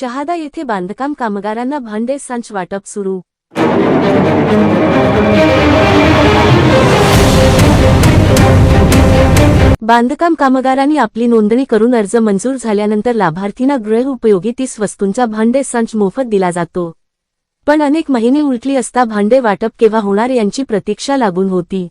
शहादा येथे बांधकाम कामगारांना भांडे संच वाटप सुरू. बांधकाम कामगारांनी आपली नोंदणी करून अर्ज मंजूर झाल्यानंतर लाभार्थींना गृह उपयोगी तीस वस्तूंचा भांडे संच मोफत दिला जातो. पण अनेक महिने उलटली असता भांडे वाटप केव्हा होणार यांची प्रतीक्षा लागून होती.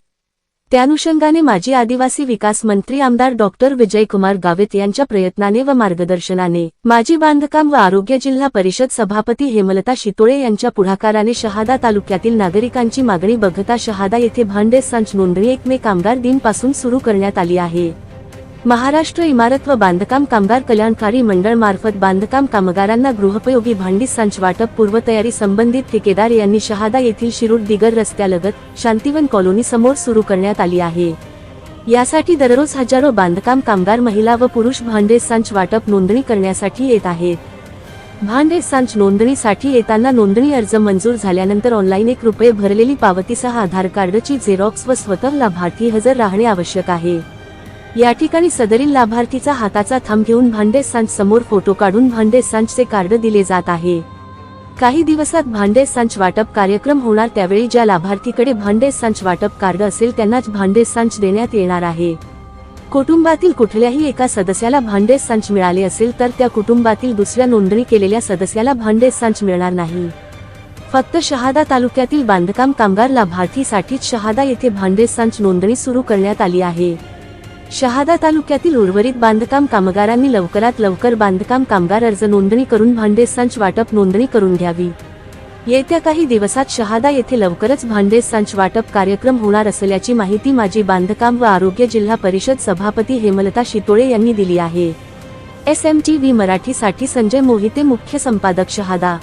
त्यानुषंगाने माजी आदिवासी विकास मंत्री आमदार डॉक्टर विजयकुमार गावित यांच्या प्रयत्नाने व मार्गदर्शनाने माजी बांधकाम व आरोग्य जिल्हा परिषद सभापती हेमलता शितोळे यांच्या पुढाकाराने शहादा तालुक्यातील नागरिकांची मागणी बघता शहादा येथे भांडे संच नोंदणी एक मे कामगार दिनपासून सुरू करण्यात आली आहे. महाराष्ट्र इमारत व बांधकाम कामगार कल्याणकारी मंडळ मार्फत बांधकाम कामगारांना गृहोपयोगी भांडी संच वाटप पूर्वतयारी संबंधित ठेकेदार यांनी शहादा येथील शिरूर दिगर रस्त्यालगत शांतिवन कॉलनी समोर सुरू करण्यात आली आहे. यासाठी दररोज हजारो बांधकाम कामगार महिला व पुरुष भांडे संच वाटप नोंदणी करण्यासाठी येत आहेत. भांडे संच नोंदणीसाठी येताना नोंदणी अर्ज मंजूर झाल्यानंतर ऑनलाईन एक रुपये भरलेली पावतीसह आधार कार्डची झेरॉक्स व स्वतः लाभार्थी हजर राहणे आवश्यक आहे. या ठिकाणी सदरील लाभार्थीचा हाताचा थंब घेऊन भांडे सांच समोर फोटो काढून भांडे संचचे कार्ड दिले जात आहे. काही दिवसात भांडे सांच वाटप कार्यक्रम होणार त्यावेळी ज्या लाभार्थीकडे भांडे सांच वाटप कार्ड असेल त्यांनाच भांडे सांच देण्यात येणार आहे. कुटुंबातील कुठल्याही एका सदस्याला भांडे सांच मिळाले असेल तर त्या कुटुंबातील दुसऱ्या नोंदणी केलेल्या सदस्याला भांडे सांच मिळणार नाही. फक्त शहादा तालुक्यातील बांधकाम कामगार लाभार्थीसाठीच शहादा येथे भांडे सांच नोंदणी सुरू करण्यात आली आहे. शहादा तालुक्यातील उर्वरित बांधकाम कामगारांनी लवकरात लवकर बांधकाम कामगार अर्ज नोंदणी करून भांडे संच वाटप नोंदणी करून घ्यावी. येत्या काही दिवसात शहादा येथे लवकरच भांडे संच वाटप कार्यक्रम होणार असल्याची माहिती माजी बांधकाम व आरोग्य जिल्हा परिषद सभापती हेमलता शितोळे यांनी दिली आहे. एस एम टी व्ही मराठीसाठी संजय मोहिते मुख्य संपादक शहादा.